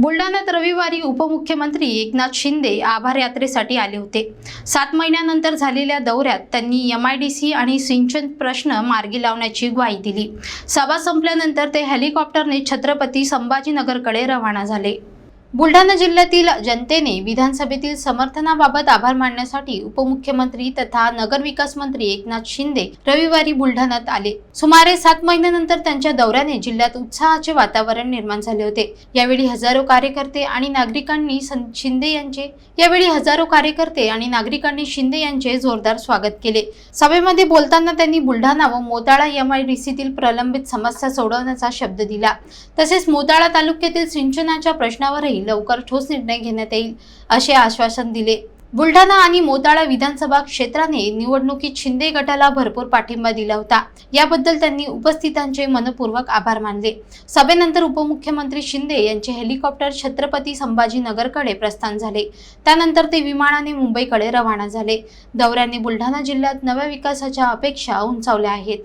बुलढाण्यात रविवारी उपमुख्यमंत्री एकनाथ शिंदे आभार यात्रेसाठी आले होते. सात महिन्यानंतर झालेल्या दौऱ्यात त्यांनी एम आय डी सी आणि सिंचन प्रश्न मार्गी लावण्याची ग्वाही दिली. सभा संपल्यानंतर ते हेलिकॉप्टरने छत्रपती संभाजीनगरकडे रवाना झाले. बुलढाणा जिल्ह्यातील जनतेने विधानसभेतील समर्थनाबाबत आभार मानण्यासाठी उपमुख्यमंत्री तथा नगरविकास मंत्री एकनाथ शिंदे रविवारी बुलढाण्यात आले. सुमारे सात महिन्यानंतर त्यांच्या दौऱ्याने जिल्ह्यात उत्साहाचे वातावरण निर्माण झाले होते. यावेळी हजारो कार्यकर्ते आणि नागरिकांनी शिंदे यांचे यावेळी हजारो कार्यकर्ते आणि नागरिकांनी शिंदे यांचे जोरदार स्वागत केले. सभेमध्ये बोलताना त्यांनी बुलढाणा व मोताळा एम आय डी सीतील प्रलंबित समस्या सोडवण्याचा शब्द दिला. तसेच मोताळा तालुक्यातील सिंचनाच्या प्रश्नावरही लवकर ठोस निर्णय घेण्यात येईल असे आश्वासन दिले. बुलढाणा आणि मोताळा विधानसभा क्षेत्राने निवडणुकीत शिंदे गटाला भरपूर पाठिंबा दिला होता. याबद्दल त्यांनी उपस्थितांचे मनपूर्वक आभार मानले. सभेनंतर उपमुख्यमंत्री शिंदे यांचे हेलिकॉप्टर छत्रपती संभाजीनगरकडे प्रस्थान झाले. त्यानंतर ते विमानाने मुंबईकडे रवाना झाले. दौऱ्याने बुलढाणा जिल्ह्यात नव्या विकासाच्या अपेक्षा उंचावल्या आहेत.